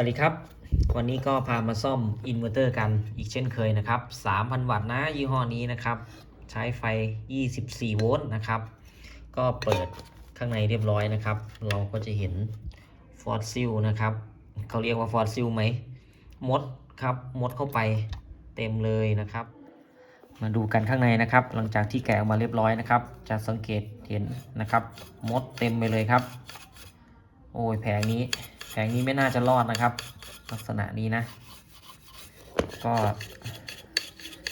วัสดีครับ วันนี้ก็พามาซ่อมอินเวอร์เตอร์กันอีกเช่นเคยนะครับ 3,000 วัตต์นะยี่ห้อนี้นะครับ ใช้ไฟ 24 โวลต์นะครับ ก็เปิดข้างในเรียบร้อยนะครับ เราก็จะเห็นฟอสซิลนะครับ เขาเรียกว่าฟอสซิลไหม มดครับมดเข้าไปเต็มเลยนะครับ มาดูกันข้างในนะครับ หลังจากที่แกะออกมาเรียบร้อยนะครับ จะสังเกตเห็นนะครับ มดเต็มไปเลยครับ โอ้ยแผงนี้ ผงนี้ไม่น่าจะรอดนะครับ ลักษณะนี้นะ ก็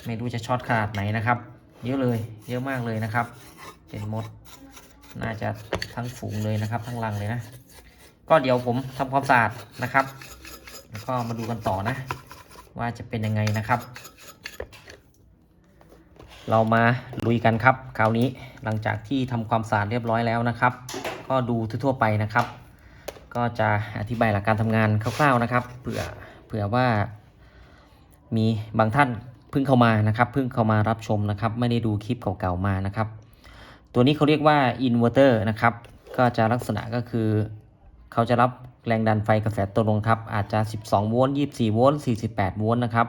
ไม่รู้จะช็อตขนาดไหนนะครับ เยอะเลยเยอะมากเลยนะครับ เป็นมด น่าจะทั้งฝูงเลยนะครับ ทั้งรังเลยนะ ก็เดี๋ยวผมทำความสะอาดนะครับ แล้วก็มาดูกันต่อนะ ว่าจะเป็นยังไงนะครับ เรามาลุยกันครับ คราวนี้หลังจากที่ทำความสะอาดเรียบร้อยแล้วนะครับ ก็ดูทั่วไปนะครับ ก็จะอธิบายหลักการทำงานคร่าวๆนะครับ เผื่อเผื่อว่ามีบางท่านเพิ่งเข้ามานะครับเพิ่งเข้ามารับชมนะครับ ไม่ได้ดูคลิปเก่าๆมานะครับ ตัวนี้เขาเรียกว่าอินเวอร์เตอร์นะครับ ก็จะลักษณะก็คือ เขาจะรับแรงดันไฟกระแสตรงลงครับ อาจจะ 12 โวลต์24 โวลต์48 โวลต์นะครับ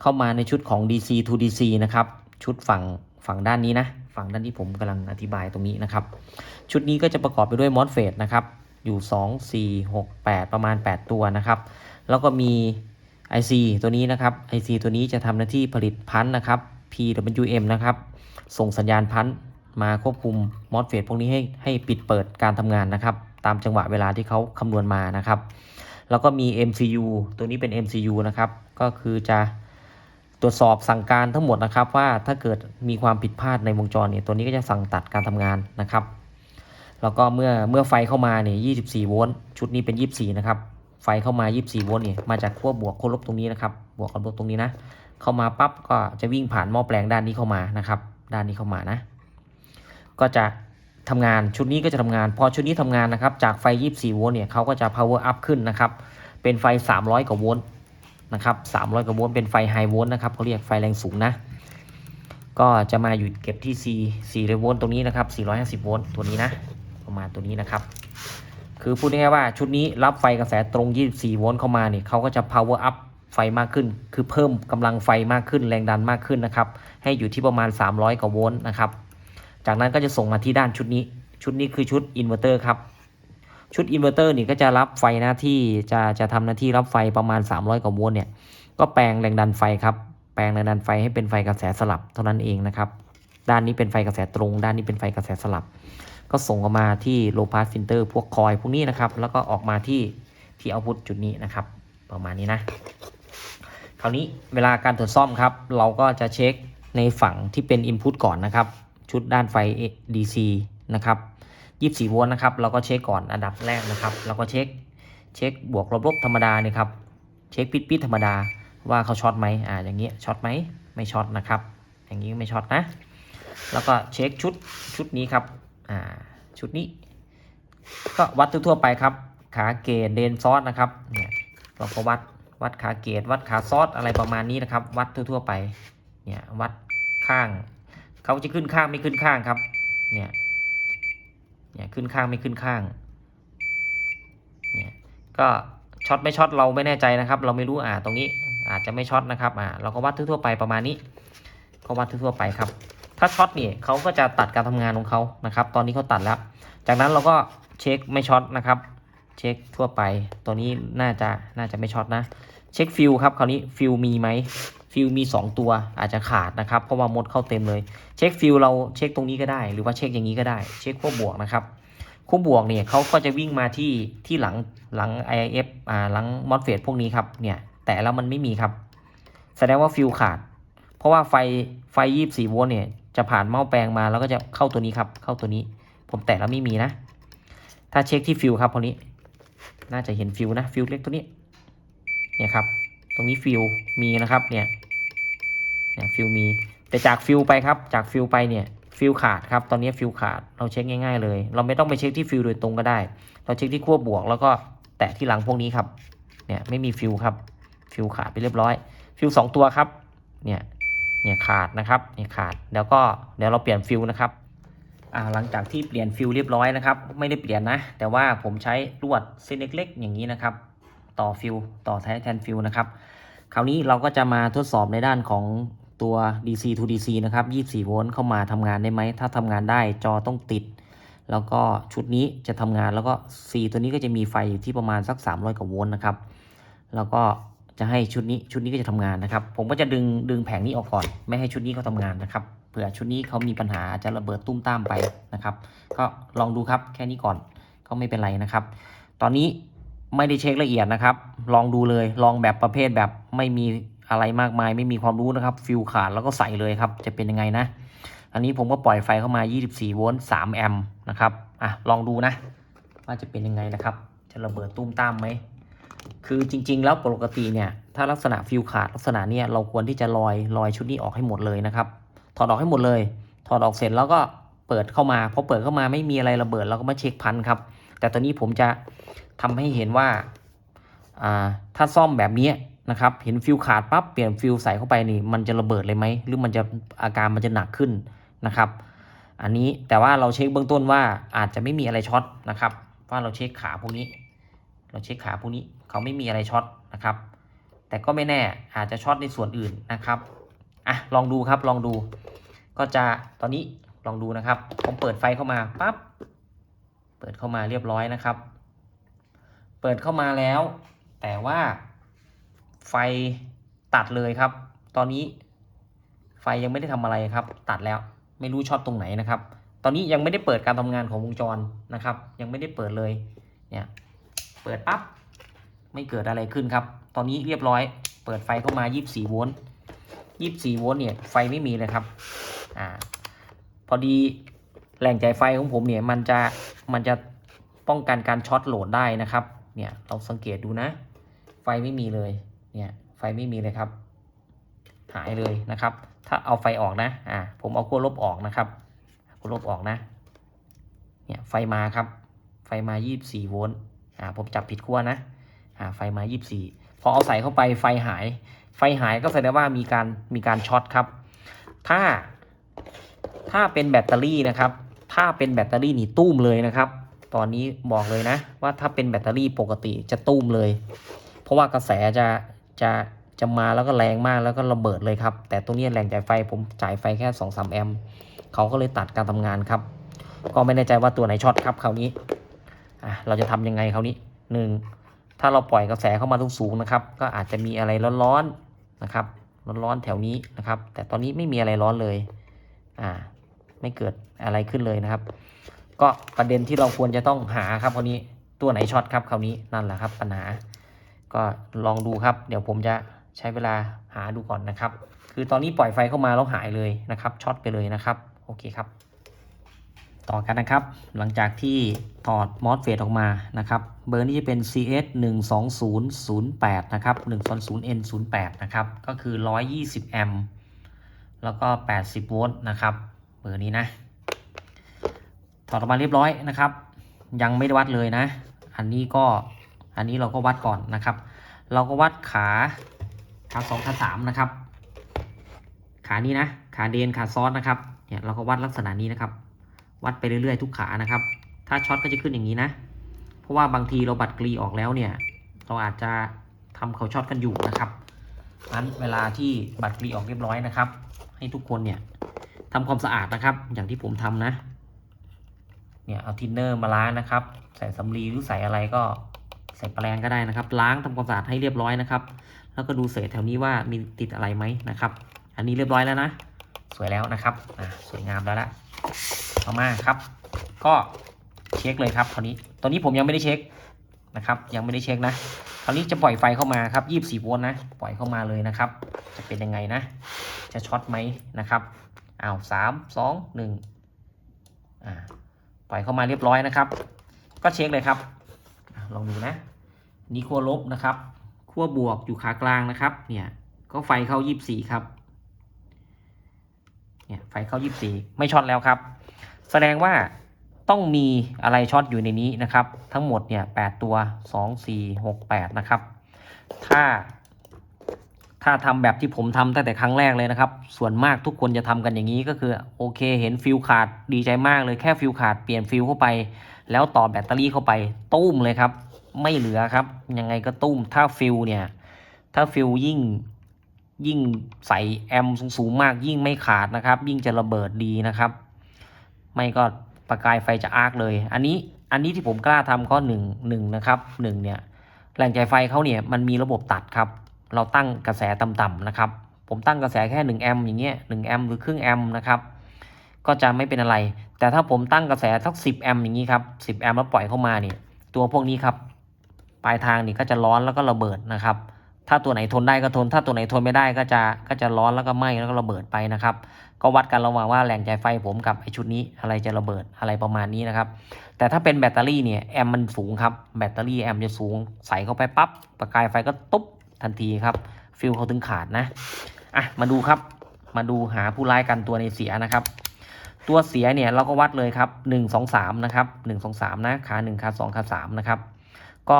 เข้ามาในชุดของ DC to DC นะครับ ชุดฝั่งฝั่งด้านนี้นะ ฝั่งด้านที่ผมกำลังอธิบายตรงนี้นะครับ ชุดนี้ก็จะประกอบไปด้วยมอสเฟตนะครับ อยู่ 2 4 6 8 ประมาณ 8 ตัวนะครับ แล้วก็มี IC ตัวนี้นะครับ IC ตัวนี้จะทำหน้าที่ผลิตพันธ์นะครับ PWM นะครับ ส่งสัญญาณพันธ์มาควบคุมมอสเฟตพวกนี้ให้ให้ปิดเปิดการทำงานนะครับ ตามจังหวะเวลาที่เขาคำนวณมานะครับ แล้วก็มี MCU ตัวนี้เป็น MCU นะครับ ก็คือจะตรวจสอบสั่งการทั้งหมดนะครับว่าถ้าเกิดมีความผิดพลาดในวงจรเนี่ยตัวนี้ก็จะสั่งตัดการทำงานนะครับ แล้วก็เมื่อเมื่อไฟเข้ามาเนี่ย24โวลต์ชุดนี้เป็น24นะครับ ไฟเข้ามา24โวลต์เนี่ยมาจากขั้วบวกขั้วลบตรงนี้นะครับ บวกกับลบตรงนี้นะ เข้ามาปั๊บก็จะวิ่งผ่านหม้อแปลงด้านนี้เข้ามานะครับ ด้านนี้เข้ามานะ ก็จะทำงานชุดนี้ก็จะทำงาน พอชุดนี้ทำงานนะครับ จากไฟ24โวลต์เนี่ยเขาก็จะ power up ขึ้นนะครับ เป็นไฟ300กว่าโวลต์นะครับ300กว่าโวลต์เป็นไฟไฮโวลต์นะครับเขาเรียกไฟแรงสูงนะก็จะมาอยู่เก็บที่ C 400โวลต์ตรงนี้นะครับ 450 โวลต์ตัวนี้นะ ประมาณตัวนี้นะครับ คือพูดง่ายๆว่าชุดนี้รับไฟกระแสตรง 24 โวลต์เข้ามาเนี่ยเขาก็จะ power up ไฟมากขึ้น คือเพิ่มกำลังไฟมากขึ้น แรงดันมากขึ้นนะครับ ให้อยู่ที่ประมาณ 300 กว่าโวลต์นะครับ จากนั้นก็จะส่งมาที่ด้านชุดนี้ ชุดนี้คือชุดอินเวอร์เตอร์ครับ ชุดอินเวอร์เตอร์นี่ก็จะรับไฟหน้าที่ จะจะทำหน้าที่รับไฟประมาณ 300 กว่าโวลต์เนี่ย ก็แปลงแรงดันไฟครับ แปลงแรงดันไฟให้เป็นไฟกระแสสลับเท่านั้นเองนะครับ ด้านนี้เป็นไฟกระแสตรง ด้านนี้เป็นไฟกระแสสลับ ก็ส่งออกมาที่โลพาสฟิลเตอร์พวกคอยพวกนี้นะครับ แล้วก็ออกมาที่ที่เอาพุทจุดนี้นะครับ ประมาณนี้นะ คราวนี้เวลาการตรวจซ่อมครับ เราก็จะเช็คในฝั่งที่เป็น Input ก่อนนะครับ ชุดด้านไฟ DC นะครับ 24 โวลต์นะครับ เราก็เช็คก่อนอันดับแรกนะครับเราก็เช็คเช็คบวกลบลบธรรมดาเนี่ยครับ เช็คปิดปิดธรรมดาว่าเขาช็อตไหมอ่าอย่างเงี้ยช็อตไหมไม่ช็อตนะครับ อย่างนี้ไม่ช็อตนะ แล้วก็เช็คชุดชุดนี้ครับ อ่าชุดนี้ ก็วัดทั่วๆไปครับ ขาเกตเดนซอสนะครับเนี่ยเราก็วัดวัดขาเกตวัดขาซอสอะไรประมาณนี้นะครับ วัดทั่วๆไปเนี่ยวัดข้างเขาจะขึ้นข้างไม่ขึ้นข้างครับเนี่ยเนี่ยขึ้นข้างไม่ขึ้นข้างเนี่ยก็ช็อตไม่ช็อตเราไม่แน่ใจนะครับ เราไม่รู้อ่าตรงนี้อาจจะไม่ช็อตนะครับอ่าเราก็วัดทั่วๆไปประมาณนี้ ก็วัดทั่วๆไปครับ ถ้าช็อตเนี่ยเขาก็จะตัดการทำงานของเขานะครับ ตอนนี้เขาตัดแล้ว จากนั้นเราก็เช็คไม่ช็อตนะครับ เช็คทั่วไป ตัวนี้น่าจะน่าจะไม่ช็อตนะ เช็คฟิลครับคราวนี้ฟิลมีไหมฟิลมี 2 ตัวอาจจะขาดนะครับ เพราะว่ามดเข้าเต็มเลย เช็คฟิลเราเช็คตรงนี้ก็ได้ หรือว่าเช็คอย่างนี้ก็ได้ เช็คขั้วบวกนะครับขั้วบวกเนี่ยเขาก็จะวิ่งมาที่ที่หลังหลัง IF อ่าหลังมอสเฟตพวกนี้ครับเนี่ยแต่แล้วมันไม่มีครับ แสดงว่าฟิลขาด เพราะว่าไฟไฟ 24 โวลต์เนี่ย จะผ่านหม้อแปลงมาแล้วก็จะเข้าตัวนี้ครับ เข้าตัวนี้ ผมแตะแล้วไม่มีนะ ถ้าเช็คที่ฟิลครับคนนี้ น่าจะเห็นฟิลนะฟิลเล็กตัวนี้เนี่ยครับ ตรงนี้ฟิลมีนะครับเนี่ยเนี่ยฟิลมี แต่จากฟิลไปครับ จากฟิลไปเนี่ยฟิลขาดครับ ตอนนี้ฟิลขาด เราเช็คง่าย ๆ เลย เราไม่ต้องไปเช็คที่ฟิลโดยตรงก็ได้ เราเช็คที่ขั้วบวก แล้วก็แตะที่หลังพวกนี้ครับ เนี่ยไม่มีฟิลครับ ฟิลขาดไปเรียบร้อย ฟิลสองตัวครับ เนี่ย เนี่ยขาดนะครับเนี่ยขาดแล้วก็เดี๋ยวเราเปลี่ยนฟิลนะครับอ่าหลังจากที่เปลี่ยนฟิลเรียบร้อยนะครับ ไม่ได้เปลี่ยนนะ แต่ว่าผมใช้ลวดเส้นเล็กๆ อย่างนี้นะครับ ต่อฟิวต่อแท้แทนฟิวนะครับ คราวนี้เราก็จะมาทดสอบในด้านของตัว DC to DC นะครับ 24 โวลต์เข้ามาทำงานได้ไหม ถ้าทำงานได้จอต้องติด แล้วก็ชุดนี้จะทำงานแล้วก็ C ตัวนี้ก็จะมีไฟอยู่ที่ประมาณสัก 300 กว่าโวลต์นะครับ แล้วก็ จะให้ชุดนี้ชุดนี้ก็จะทำงานนะครับ ผมก็จะดึงดึงแผงนี้ออกก่อน ไม่ให้ชุดนี้เขาทำงานนะครับเผื่อชุดนี้เขามีปัญหาจะระเบิดตุ้มตามไปนะครับ ก็ลองดูครับแค่นี้ก่อนก็ไม่เป็นไรนะครับ ตอนนี้ไม่ได้เช็คละเอียดนะครับ ลองดูเลยลองแบบประเภทแบบไม่มีอะไรมากมาย ไม่มีความรู้นะครับ ฟิลขาดแล้วก็ใส่เลยครับ จะเป็นยังไงนะ อันนี้ผมก็ปล่อยไฟเข้ามา 24 โวลต์ 3 แอมป์นะครับอะลองดูนะ ว่าจะเป็นยังไงนะครับ จะระเบิดตุ้มตามไหม คือจริง ๆ แล้วปกติเนี่ยถ้าลักษณะฟิลขาดลักษณะเนี้ยเราควรที่จะลอยลอยชุดนี้ออกให้หมดเลยนะครับ ถอดออกให้หมดเลย ถอดออกเสร็จแล้วก็เปิดเข้ามาพอเปิดเข้ามาไม่มีอะไรระเบิดเราก็มาเช็คพันครับ แต่ตอนนี้ผมจะทำให้เห็นว่าถ้าซ่อมแบบนี้นะครับเห็นฟิลขาดปั๊บเปลี่ยนฟิลใส่เข้าไปนี่มันจะระเบิดเลยไหมหรือมันจะอาการมันจะหนักขึ้นนะครับ อันนี้แต่ว่าเราเช็คเบื้องต้นว่าอาจจะไม่มีอะไรช็อตนะครับว่าเราเช็คขาพวกนี้ เราเช็คขาพวกนี้เขาไม่มีอะไรช็อตนะครับ แต่ก็ไม่แน่อาจจะช็อตในส่วนอื่นนะครับอะลองดูครับลองดู ก็จะตอนนี้ลองดูนะครับ ผมเปิดไฟเข้ามาปั๊บเปิดเข้ามาเรียบร้อยนะครับ เปิดเข้ามาแล้ว แต่ว่าไฟตัดเลยครับ ตอนนี้ไฟยังไม่ได้ทำอะไรครับ ตัดแล้วไม่รู้ช็อตตรงไหนนะครับ ตอนนี้ยังไม่ได้เปิดการทำงานของวงจรนะครับ ยังไม่ได้เปิดเลยเนี่ย เปิดปั๊บไม่เกิดอะไรขึ้นครับ ตอนนี้เรียบร้อย เปิดไฟเข้ามา 24 โวลต์ 24 โวลต์เนี่ยไฟไม่มีเลยครับ อ่า พอดีแหล่งจ่ายไฟของผมเนี่ยมันจะมันจะป้องกันการช็อตโหลดได้นะครับ เนี่ยเราสังเกตดูนะ ไฟไม่มีเลย เนี่ยไฟไม่มีเลยครับ หายเลยนะครับ ถ้าเอาไฟออกนะ อ่า ผมเอาขั้วลบออกนะครับขั้วลบออกนะ เนี่ยไฟมาครับ ไฟมา 24 โวลต์ อ่าผมจับผิดขั้วนะอ่าไฟมา 24 พอเอาใส่เข้าไปไฟหาย ไฟหายก็แสดงว่ามีการมีการช็อตครับ ถ้า ถ้าเป็นแบตเตอรี่นะครับ ถ้าเป็นแบตเตอรี่นี่ตุ้มเลยนะครับ ตอนนี้บอกเลยนะ ว่าถ้าเป็นแบตเตอรี่ปกติจะตุ้มเลย เพราะว่ากระแสจะจะจะมาแล้วก็แรงมากแล้วก็ระเบิดเลยครับ แต่ตัวนี้แรงจ่ายไฟผมจ่ายไฟแค่2อสแอมป์เขาก็เลยตัดการทำงานครับ ก็ไม่แน่ใจว่าตัวไหนช็อตครับคราวนี้ อะเราจะทำยังไงคราวนี้หนึ่งถ้าเราปล่อยกระแสเข้ามาสูงๆนะครับ ก็อาจจะมีอะไรร้อนๆนะครับ ร้อนๆแถวนี้นะครับ แต่ตอนนี้ไม่มีอะไรร้อนเลยอ่าไม่เกิดอะไรขึ้นเลยนะครับ ก็ประเด็นที่เราควรจะต้องหาครับคราวนี้ตัวไหนช็อตครับคราวนี้นั่นแหละครับปัญหา ก็ลองดูครับ เดี๋ยวผมจะใช้เวลาหาดูก่อนนะครับ คือตอนนี้ปล่อยไฟเข้ามาแล้วหายเลยนะครับช็อตไปเลยนะครับ โอเคครับ ต่อกันนะครับ หลังจากที่ถอดมอสเฟตออกมานะครับ เบอร์นี้จะเป็น CS 1 2 0 0 8นะครับ1 2 0 N 0 8นะครับ ก็คือ 120 แอมป์ แล้วก็ 80 โวลต์นะครับ เบอร์นี้นะ ถอดออกมาเรียบร้อยนะครับ ยังไม่ได้วัดเลยนะ อันนี้ก็ อันนี้เราก็วัดก่อนนะครับ เราก็วัดขาขาสองขาสามนะครับ ขานี้นะ ขาเดน ขาซ้อสนะครับ เนี่ยเราก็วัดลักษณะนี้นะครับ วัดไปเรื่อยๆทุกขานะครับ ถ้าช็อตก็จะขึ้นอย่างนี้นะ เพราะว่าบางทีเราบัดกรีออกแล้วเนี่ย เราอาจจะทำเขาช็อตกันอยู่นะครับนั้นเวลาที่บัดกรีออกเรียบร้อยนะครับ ให้ทุกคนเนี่ยทำความสะอาดนะครับ อย่างที่ผมทำนะ เนี่ยเอาทินเนอร์มาล้างนะครับ ใส่สำลีหรือใส่อะไรก็ใส่แปรงก็ได้นะครับ ล้างทำความสะอาดให้เรียบร้อยนะครับ แล้วก็ดูเศษแถวนี้ว่ามีติดอะไรไหมนะครับ อันนี้เรียบร้อยแล้วนะ สวยแล้วนะครับ อ่าสวยงามแล้วละ ต่อมาครับ ก็เช็คเลยครับคราวนี้ตอนนี้ผมยังไม่ได้เช็คนะครับ ยังไม่ได้เช็คนะคราวนี้จะปล่อยไฟเข้ามาครับ24โวลต์นะ ปล่อยเข้ามาเลยนะครับ จะเป็นยังไงนะ จะช็อตไหมนะครับอ้าวสามสองหนึ่งอ่าปล่อยเข้ามาเรียบร้อยนะครับ ก็เช็คเลยครับลองดูนะ นี่ขั้วลบนะครับขั้วบวกอยู่ขากลางนะครับ เนี่ย ก็ไฟเข้า24ครับ เนี่ย ไฟเข้า24ไม่ช็อตแล้วครับ แสดงว่าต้องมีอะไรช็อตอยู่ในนี้นะครับ ทั้งหมดเนี่ย8ตัว2 4 6 8นะครับ ถ้า ถ้าทำแบบที่ผมทำตั้งแต่ครั้งแรกเลยนะครับ ส่วนมากทุกคนจะทำกันอย่างนี้ก็คือโอเค เห็นฟิลขาดดีใจมากเลยแค่ฟิลขาดเปลี่ยนฟิลเข้าไป แล้วต่อแบตเตอรี่เข้าไปตุ้มเลยครับ ไม่เหลือครับ ยังไงก็ตุ้มถ้าฟิลเนี่ย ถ้าฟิลยิ่งยิ่งใส่แอมสูงๆมากยิ่งไม่ขาดนะครับ ยิ่งจะระเบิดดีนะครับ ไม่ก็ประกายไฟจะอาร์กเลย อันนี้อันนี้ที่ผมกล้าทำก็หนึ่งหนึ่งนะครับหนึ่งเนี่ยแรงจ่ายไฟเขาเนี่ยมันมีระบบตัดครับ เราตั้งกระแสต่ำๆนะครับ ผมตั้งกระแสแค่1แอมป์อย่างเงี้ย1แอมป์หรือครึ่งแอมป์นะครับก็จะไม่เป็นอะไร แต่ถ้าผมตั้งกระแสสัก10แอมป์อย่างนี้ครับ10แอมป์แล้วปล่อยเข้ามาเนี่ยตัวพวกนี้ครับปลายทางนี่ก็จะร้อนแล้วก็ระเบิดนะครับ ถ้าตัวไหนทนได้ก็ทน ถ้าตัวไหนทนไม่ได้ก็จะก็จะร้อนแล้วก็ไหม้แล้วก็ระเบิดไปนะครับ ก็วัดกันระหว่างว่าแรงจ่ายไฟผมกับไอชุดนี้อะไรจะระเบิดอะไรประมาณนี้นะครับ แต่ถ้าเป็นแบตเตอรี่เนี่ยแอมมันสูงครับแบตเตอรี่แอมจะสูงใส่เข้าไปปั๊บประกายไฟก็ตุ๊บทันทีครับ ฟิลเขาถึงขาดนะอะมาดูครับ มาดูหาผู้ร้ายกันตัวในเสียนะครับตัวเสียเนี่ยเราก็วัดเลยครับ 1 2 3 นะครับ 1 2 3 นะ ขา 1 ขา 2 ขา 3 นะครับ ก็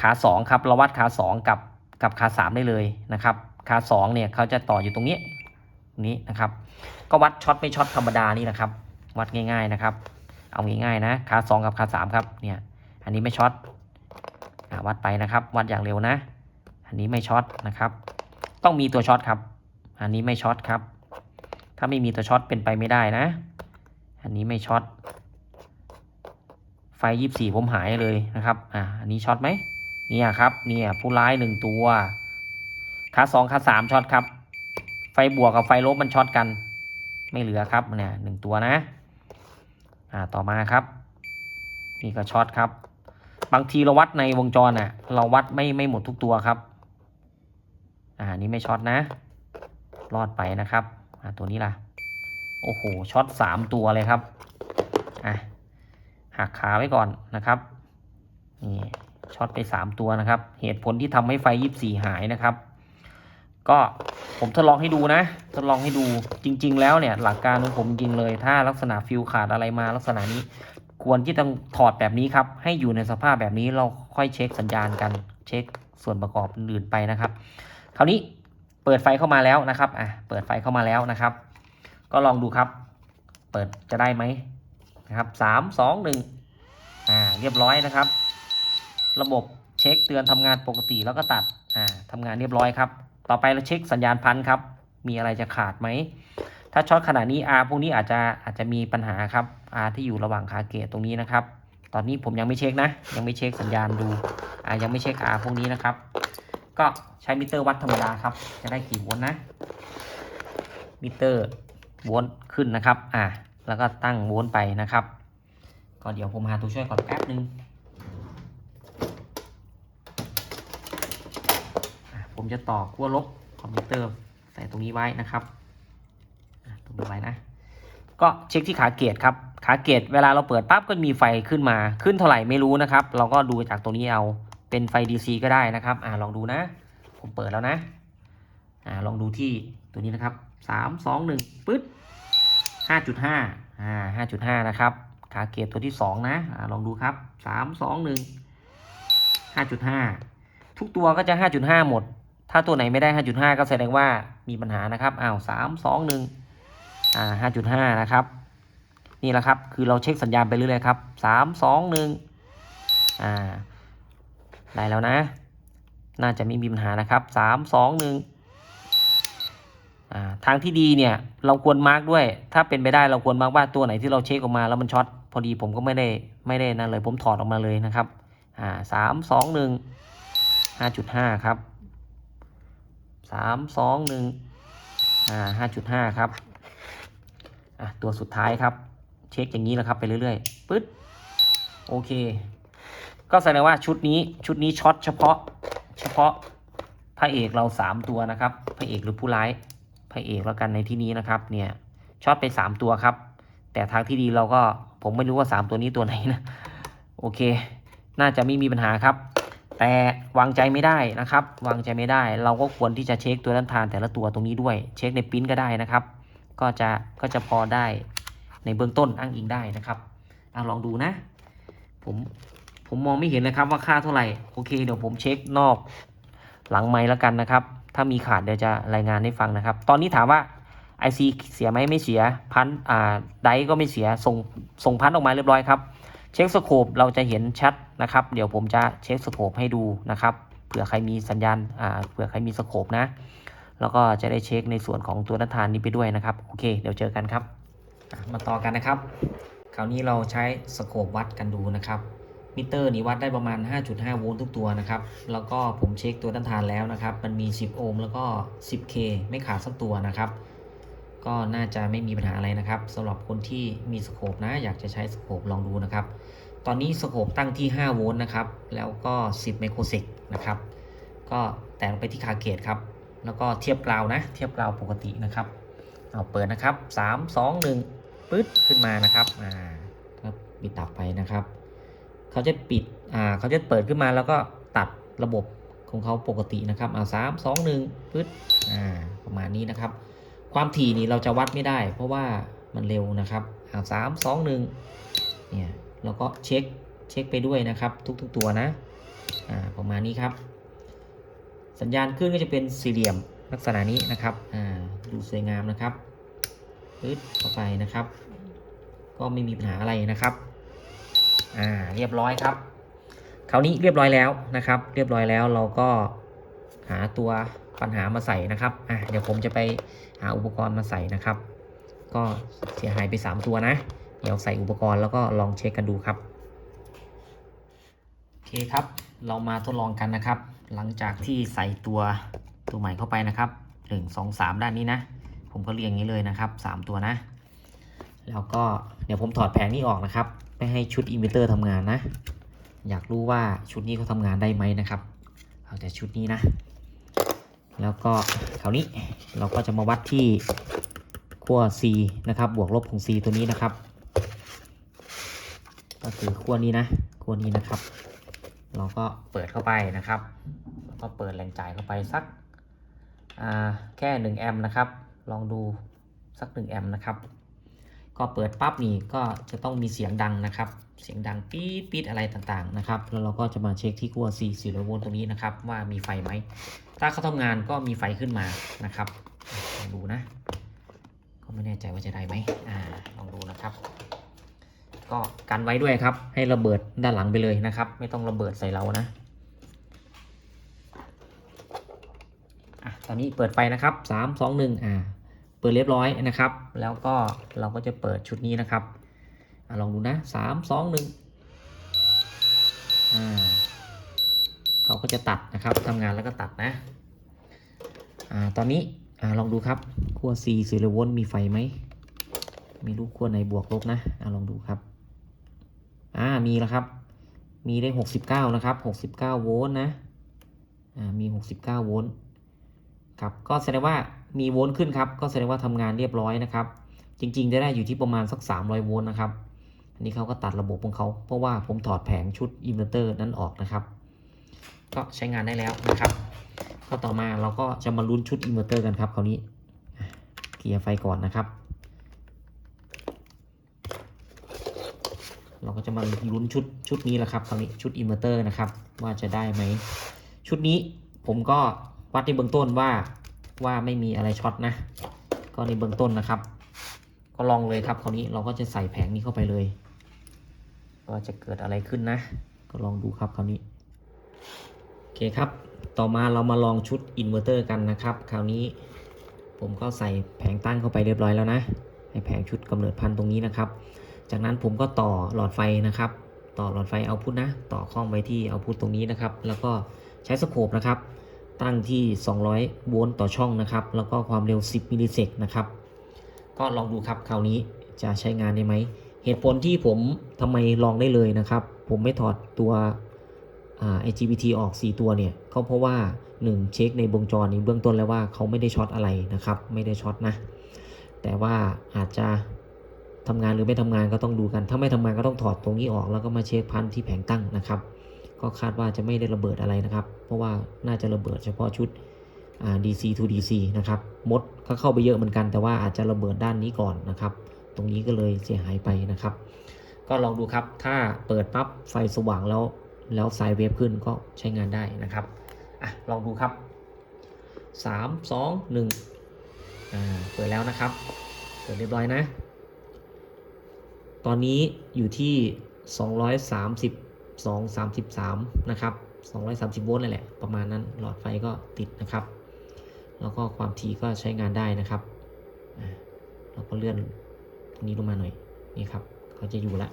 ขา 2 ครับ เราวัดขา 2 กับ กับขา3ได้เลยนะครับขา2เนี่ยเขาจะต่ออยู่ตรงนี้นี้นะครับ ก็วัดช็อตไม่ช็อตธรรมดานี่นะครับ วัดง่ายๆนะครับ เอาง่ายๆนะขา2กับขา3ครับเนี่ยอันนี้ไม่ช็อตวัดไปนะครับ วัดอย่างเร็วนะ อันนี้ไม่ช็อตนะครับ ต้องมีตัวช็อตครับ อันนี้ไม่ช็อตครับ ถ้าไม่มีตัวช็อตเป็นไปไม่ได้นะ อันนี้ไม่ช็อตไฟยี่สี่ผมหายเลยนะครับ อ่า อันนี้ช็อตไหม เนี่ยครับเนี่ยผู้ร้ายหนึ่งตัวขาสองขาสามช็อตครับ ไฟบวกกับไฟลบมันช็อตกัน ไม่เหลือครับเนี่ยหนึ่งตัวนะ อ่าต่อมาครับ นี่ก็ช็อตครับ บางทีเราวัดในวงจรอะ เราวัดไม่ไม่หมดทุกตัวครับ อ่านี่ไม่ช็อตนะ รอดไปนะครับ อ่าตัวนี้ล่ะ โอ้โหช็อตสามตัวเลยครับ อะหักขาไว้ก่อนนะครับนี่ ช็อตไปสามตัวนะครับ เหตุผลที่ทำให้ไฟยิบสี่หายนะครับ ก็ผมทดลองให้ดูนะ ทดลองให้ดูจริง ๆ แล้วเนี่ยหลักการของผมจริงเลย ถ้าลักษณะฟิวขาดอะไรมาลักษณะนี้ ควรที่ต้องถอดแบบนี้ครับ ให้อยู่ในสภาพแบบนี้เราค่อยเช็คสัญญาณกัน เช็คส่วนประกอบอื่นไปนะครับ คราวนี้เปิดไฟเข้ามาแล้วนะครับอะเปิดไฟเข้ามาแล้วนะครับ ก็ลองดูครับ เปิดจะได้ไหมนะครับสามสองหนึ่งอ่าเรียบร้อยนะครับ ระบบเช็คเตือนทำงานปกติแล้วก็ตัดอ่าทำงานเรียบร้อยครับ ต่อไปเราเช็คสัญญาณพันครับ มีอะไรจะขาดไหม ถ้าช็อตขนาดนี้ R พวกนี้อาจจะอาจจะมีปัญหาครับ R ที่อยู่ระหว่างขาเกตตรงนี้นะครับ ตอนนี้ผมยังไม่เช็คนะ ยังไม่เช็คสัญญาณดูอ่ายังไม่เช็ค R พวกนี้นะครับ ก็ใช้มิเตอร์วัดธรรมดาครับ จะได้กี่โวลต์นะ มิเตอร์โวลต์ขึ้นนะครับ อ่าแล้วก็ตั้งโวลต์ไปนะครับ ก็เดี๋ยวผมหาตัวช่วยก่อนแป๊บนึงอะ ผมจะต่อขั้วลบคอมพิวเตอร์ใส่ตรงนี้ไว้นะครับตรงนี้ไว้นะ ก็เช็คที่ขาเกตครับ ขาเกตเวลาเราเปิดปั๊บก็มีไฟขึ้นมา ขึ้นเท่าไหร่ไม่รู้นะครับ เราก็ดูจากตรงนี้เอา เป็นไฟ DC ก็ได้นะครับอ่าลองดูนะ ผมเปิดแล้วนะอ่าลองดูที่ตัวนี้นะครับสามสองหนึ่งปึ๊ดห้าจุดห้าอ่าห้าจุดห้านะครับ ขาเกตตัวที่สองนะอ่าลองดูครับสามสองหนึ่งห้าจุดห้าทุกตัวก็จะห้าจุดห้าหมด ถ้าตัวไหนไม่ได้ห้าจุดห้าก็แสดงว่ามีปัญหานะครับ อ้าวสามสองหนึ่งอ่าห้าจุดห้านะครับ นี่แหละครับ คือเราเช็คสัญญาณไปเรื่อยๆครับสามสองหนึ่งอ่า ได้แล้วนะ น่าจะไม่มีปัญหานะครับสามสองหนึ่งอ่าทางที่ดีเนี่ยเราควรมาร์กด้วย ถ้าเป็นไปได้เราควรมาร์กว่าตัวไหนที่เราเช็คออกมาแล้วมันช็อตพอดีผมก็ไม่ได้ไม่ได้นั่นเลยผมถอดออกมาเลยนะครับอ่าสามสองหนึ่งห้าจุดห้าครับ สามสองหนึ่งอ่าห้าจุดห้าครับอะตัวสุดท้ายครับ เช็คอย่างนี้แหละครับไปเรื่อยๆปึ๊ดโอเค ก็แสดงว่าชุดนี้ชุดนี้ช็อตเฉพาะเฉพาะพระเอกเราสามตัวนะครับพระเอกหรือผู้ร้ายพระเอกแล้วกันในที่นี้นะครับ เนี่ยช็อตไปสามตัวครับ แต่ทางที่ดีเราก็ผมไม่รู้ว่าสามตัวนี้ตัวไหนนะโอเค น่าจะไม่มีปัญหาครับ แต่วางใจไม่ได้นะครับ วางใจไม่ได้ เราก็ควรที่จะเช็คตัวด้านทานแต่ละตัวตรงนี้ด้วย เช็คในปริ้นก็ได้นะครับ ก็จะก็จะพอได้ในเบื้องต้นอ้างอิงได้นะครับอลองดูนะ ผมผมมองไม่เห็นเลยครับว่าค่าเท่าไหร่โอเคเดี๋ยวผมเช็คนอกหลังไม้แล้วกันนะครับ ถ้ามีขาดเดี๋ยวจะรายงานให้ฟังนะครับ ตอนนี้ถามว่า IC เสียไหมไม่เสียพันอ่าไดก็ไม่เสียส่งส่งพันออกมาเรียบร้อยครับ เช็คสโคปเราจะเห็นชัดนะครับ เดี๋ยวผมจะเช็คสโคปให้ดูนะครับ เผื่อใครมีสัญญาณอ่าเผื่อใครมีสโคปนะ แล้วก็จะได้เช็คในส่วนของตัวนัทานนี้ไปด้วยนะครับ โอเค เดี๋ยวเจอกันครับ มาต่อกันนะครับ คราวนี้เราใช้สโคปวัดกันดูนะครับ มิเตอร์นี้วัดได้ประมาณ 5.5 โวลต์ทุกตัวนะครับ แล้วก็ผมเช็คตัวต้านทานแล้วนะครับ มันมี 10 โอห์มแล้วก็ 10K ไม่ขาดสักตัวนะครับ ก็น่าจะไม่มีปัญหาอะไรนะครับสำหรับคนที่มีสโคปนะ อยากจะใช้สโคปลองดูนะครับ ตอนนี้สโคปตั้งที่ 5 โวลต์นะครับ แล้วก็ 10 ไมโครเซกนะครับ ก็แตะลงไปที่คาเกตครับ แล้วก็เทียบกราวนะ เทียบกราวปกตินะครับเอาเปิดนะครับ 3 2 1ปึ๊ดขึ้นมานะครับอ่าก็ปิดตับไปนะครับเขาจะปิดอ่าเขาจะเปิดขึ้นมาแล้วก็ตัดระบบของเขาปกตินะครับอ่าสามสองหนึ่งปึ๊ดอ่าประมาณนี้นะครับ ความถี่นี่เราจะวัดไม่ได้ เพราะว่ามันเร็วนะครับอ่าสามสองหนึ่งเนี่ยเราก็เช็คเช็คไปด้วยนะครับ ทุกๆตัวนะอ่าประมาณนี้ครับ สัญญาณขึ้นก็จะเป็นสี่เหลี่ยมลักษณะนี้นะครับอ่าดูสวยงามนะครับปึ๊ดเข้าไปนะครับ ก็ไม่มีปัญหาอะไรนะครับอ่าเรียบร้อยครับคราวนี้เรียบร้อยแล้วนะครับ เรียบร้อยแล้วเราก็หาตัว ปัญหามาใส่นะครับอ่าเดี๋ยวผมจะไปหาอุปกรณ์มาใส่นะครับ ก็เสียหายไป 3 ตัวนะ เดี๋ยวใส่อุปกรณ์แล้วก็ลองเช็คกันดูครับโอเคครับ เรามาทดลองกันนะครับ หลังจากที่ใส่ตัวตัวใหม่เข้าไปนะครับหนึ่งสองสามด้านนี้นะ ผมก็เรียงอย่างนี้เลยนะครับสามตัวนะ แล้วก็เดี๋ยวผมถอดแผงนี้ออกนะครับ ไม่ให้ชุดอินเวอร์เตอร์ทำงานนะ อยากรู้ว่าชุดนี้เขาทำงานได้ไหมนะครับ เอาแต่ชุดนี้นะ แล้วก็คราวนี้เราก็จะมาวัดที่ขั้ว C นะครับ บวกลบของ C ตัวนี้นะครับ ก็คือขั้วนี้นะขั้วนี้นะครับ เราก็เปิดเข้าไปนะครับแล้วก็เปิดแรงจ่ายเข้าไปสักอ่าแค่ 1 แอมป์นะครับ ลองดูสัก 1 แอมป์นะครับ ก็เปิดปั๊บนี่ก็จะต้องมีเสียงดังนะครับ เสียงดังปี๊ดปี๊ดอะไรต่างๆนะครับ แล้วเราก็จะมาเช็คที่ขั้ว C 4 0โวลต์ตรงนี้นะครับ ว่ามีไฟไหม ถ้าเขาทำงานก็มีไฟขึ้นมานะครับลองดูนะ ก็ไม่แน่ใจว่าจะได้ไหมอ่าลองดูนะครับ ก็กันไว้ด้วยครับ ให้ระเบิดด้านหลังไปเลยนะครับ ไม่ต้องระเบิดใส่เรานะอะตอนนี้เปิดไฟนะครับสามสองหนึ่งอ่าเปิดเรียบร้อยนะครับ แล้วก็เราก็จะเปิดชุดนี้นะครับ อลองดูนะสามสองหนึ่งอ่าเขาก็จะตัดนะครับทำงานแล้วก็ตัดนะอ่าตอนนี้อ่าลองดูครับขั้ว C 4โวลต์มีไฟไหมมีลูกขั้วไหนบวกลบนะอ่าลองดูครับอ่ามีแล้วครับ มีได้69นะครับ69โวลต์นะอ่ามี69โวลต์ครับก็แสดงว่ามีโวลต์ขึ้นครับ ก็แสดงว่าทำงานเรียบร้อยนะครับ จริง ๆ จะได้อยู่ที่ประมาณสัก 300 โวลต์นะครับ อันนี้เขาก็ตัดระบบของเขาเพราะว่าผมถอดแผงชุดอินเวอร์เตอร์นั้นออกนะครับ ก็ใช้งานได้แล้วนะครับ ก็ต่อมาเราก็จะมาลุ้นชุดอินเวอร์เตอร์กันครับคราวนี้เคลียร์ไฟก่อนนะครับ เราก็จะมาลุ้นชุดชุดนี้แหละครับคราวนี้ชุดอินเวอร์เตอร์นะครับ ว่าจะได้ไหมชุดนี้ผมก็วัดในเบื้องต้นว่าว่าไม่มีอะไรช็อตนะ ก็ในเบื้องต้นนะครับ ก็ลองเลยครับคราวนี้เราก็จะใส่แผงนี้เข้าไปเลย ว่าจะเกิดอะไรขึ้นนะ ก็ลองดูครับคราวนี้ โอเคครับ ต่อมาเรามาลองชุดอินเวอร์เตอร์กันนะครับ คราวนี้ผมก็ใส่แผงตั้งเข้าไปเรียบร้อยแล้วนะให้แผงชุดกำเนิดพันธุ์ตรงนี้นะครับ จากนั้นผมก็ต่อหลอดไฟนะครับ ต่อหลอดไฟเอาพุทนะ ต่อข้องไว้ที่เอาพุทตรงนี้นะครับ แล้วก็ใช้สโคปนะครับ ตั้งที่ 200 โวลต์ต่อช่องนะครับ แล้วก็ความเร็ว 10 มิลลิเซกนะครับ ก็ลองดูครับคราวนี้จะใช้งานได้ไหม เหตุผลที่ผมทำไมลองได้เลยนะครับ ผมไม่ถอดตัวอ่า IGBT ออก 4 ตัวเนี่ยก็เพราะว่า 1 เช็คในวงจรนี้เบื้องต้นแล้วว่าเขาไม่ได้ช็อตอะไรนะครับ ไม่ได้ช็อตนะ แต่ว่าอาจจะทำงานหรือไม่ทำงานก็ต้องดูกัน ถ้าไม่ทำงานก็ต้องถอดตรงนี้ออก แล้วก็มาเช็คพันที่แผงตั้งนะครับ ก็คาดว่าจะไม่ได้ระเบิดอะไรนะครับ เพราะว่าน่าจะระเบิดเฉพาะชุดอ่า DC to DC นะครับ มดก็เข้าไปเยอะเหมือนกัน แต่ว่าอาจจะระเบิดด้านนี้ก่อนนะครับ ตรงนี้ก็เลยเสียหายไปนะครับ ก็ลองดูครับถ้าเปิดปั๊บไฟสว่างแล้วแล้วสายเวฟขึ้นก็ใช้งานได้นะครับอะลองดูครับ 3 2 1อ่าเปิดแล้วนะครับ เปิดเรียบร้อยนะ ตอนนี้อยู่ที่ 232 33 นะครับ 230 โวลต์นั่นแหละ ประมาณนั้น หลอดไฟก็ติดนะครับ แล้วก็ความถี่ก็ใช้งานได้นะครับ เราก็เลื่อน ตรงนี้ลงมาหน่อยนี่ครับเขาจะอยู่ละ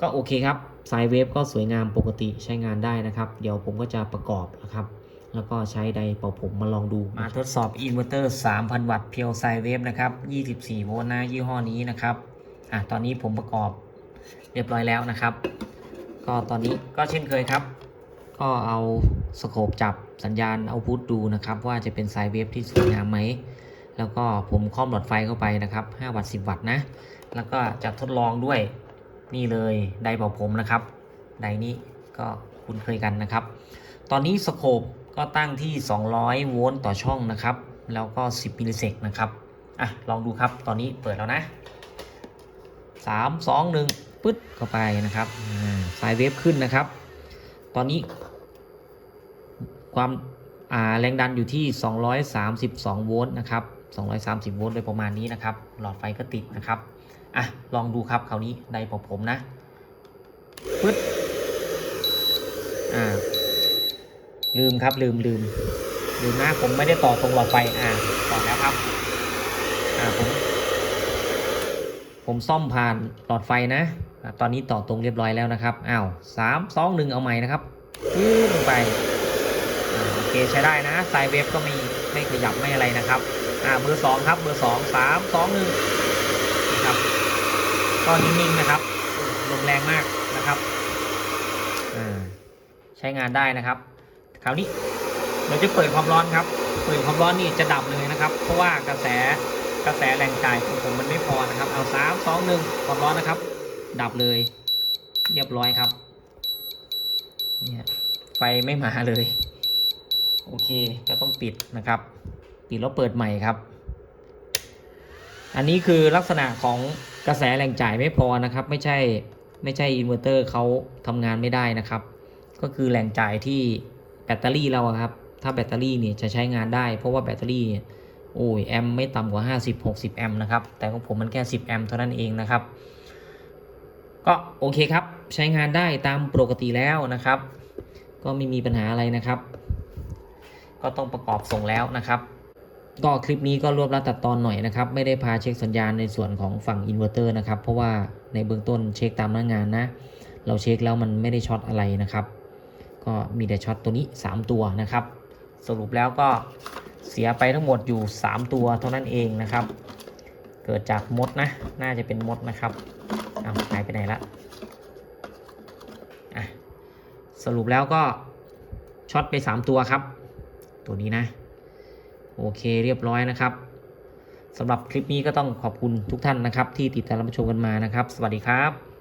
ก็โอเคครับสายเวฟก็สวยงามปกติใช้งานได้นะครับ เดี๋ยวผมก็จะประกอบนะครับ แล้วก็ใช้ไดเป่าผมมาลองดู มาทดสอบอินเวอร์เตอร์ 3,000 วัตต์เพียวไซเวฟนะครับ 24 โวลต์นะยี่ห้อนี้นะครับอะตอนนี้ผมประกอบเรียบร้อยแล้วนะครับ ก็ตอนนี้ก็เช่นเคยครับ ก็เอาสโคปจับสัญญาณเอาพุทดูนะครับ ว่าจะเป็นไซเวฟที่สวยงามไหม แล้วก็ผมครอบหลอดไฟเข้าไปนะครับ 5 วัตต์ 10 วัตต์นะ แล้วก็จะทดลองด้วยนี่เลยไดเป่าผมนะครับไดนี้ก็คุ้นเคยกันนะครับ ตอนนี้สโคปก็ตั้งที่ 200 โวลต์ต่อช่องนะครับ แล้วก็ 10 มิลลิเซกนะครับ อะ ลองดูครับ ตอนนี้เปิดแล้วนะ 3 2 1ปึ๊ดเข้าไปนะครับอ่าสายเวฟขึ้นนะครับ ตอนนี้ ความอ่าแรงดันอยู่ที่ 232 โวลต์นะครับ 230 โวลต์โดยประมาณนี้นะครับ หลอดไฟก็ติดนะครับ อะ ลองดูครับคราวนี้ไดร์เป่าผมนะปึ๊ดอ่า ลืมครับลืมลืมลืมนะผมไม่ได้ต่อตรงหลอดไฟ อ่าต่อแล้วครับ อ่าผม ผมซ่อมผ่านหลอดไฟนะอ่าตอนนี้ต่อตรงเรียบร้อยแล้วนะครับ อ้าวสามสองหนึ่งเอาใหม่นะครับปื้ดลงไปโอเคใช้ได้นะ สายเวฟก็ไม่ไม่ขยับไม่อะไรนะครับ อ่าเบอร์สองครับเบอร์สองสามสองหนึ่งนี่ครับก็นิ่งๆนะครับลมแรงมากนะครับอ่าใช้งานได้นะครับ คราวนี้เราจะเปิดความร้อนครับ เปิดความร้อนนี่จะดับเลยนะครับ เพราะว่ากระแสกระแสแรงจ่ายของผมมันไม่พอนะครับ เอาสามสองหนึ่งความร้อนนะครับ ดับเลย เรียบร้อยครับเนี่ยไฟไม่มาเลย โอเคก็ต้องปิดนะครับ ปิดแล้วเปิดใหม่ครับ อันนี้คือลักษณะของกระแสแรงจ่ายไม่พอนะครับ ไม่ใช่ไม่ใช่อินเวอร์เตอร์เขาทำงานไม่ได้นะครับ ก็คือแรงจ่ายที่แบตเตอรี่เราครับ ถ้าแบตเตอรี่เนี่ยจะใช้งานได้ เพราะว่าแบตเตอรี่เนี่ยโอ้ยแอมป์ไม่ต่ำกว่า 50-60 แอมป์นะครับ แต่ของผมมันแค่ 10 แอมป์เท่านั้นเองนะครับ ก็โอเคครับ ใช้งานได้ตามปกติแล้วนะครับ ก็ไม่มีปัญหาอะไรนะครับ ก็ต้องประกอบส่งแล้วนะครับ ก็คลิปนี้ก็รวบรัดตัดตอนหน่อยนะครับ ไม่ได้พาเช็คสัญญาณในส่วนของฝั่งอินเวอร์เตอร์นะครับ เพราะว่าในเบื้องต้นเช็คตามหน้างานนะ เราเช็คแล้วมันไม่ได้ช็อตอะไรนะครับ ก็มีแต่ช็อตตัวนี้ 3 ตัวนะครับ สรุปแล้วก็เสียไปทั้งหมดอยู่ 3 ตัวเท่านั้นเองนะครับ เกิดจากมดนะ น่าจะเป็นมดนะครับอ้าหายไปไหนละอะสรุปแล้วก็ช็อตไป 3 ตัวครับ ตัวนี้นะ โอเคเรียบร้อยนะครับสำหรับคลิปนี้ก็ต้องขอบคุณทุกท่านนะครับ ที่ติดตามรับชมกันมานะครับ สวัสดีครับ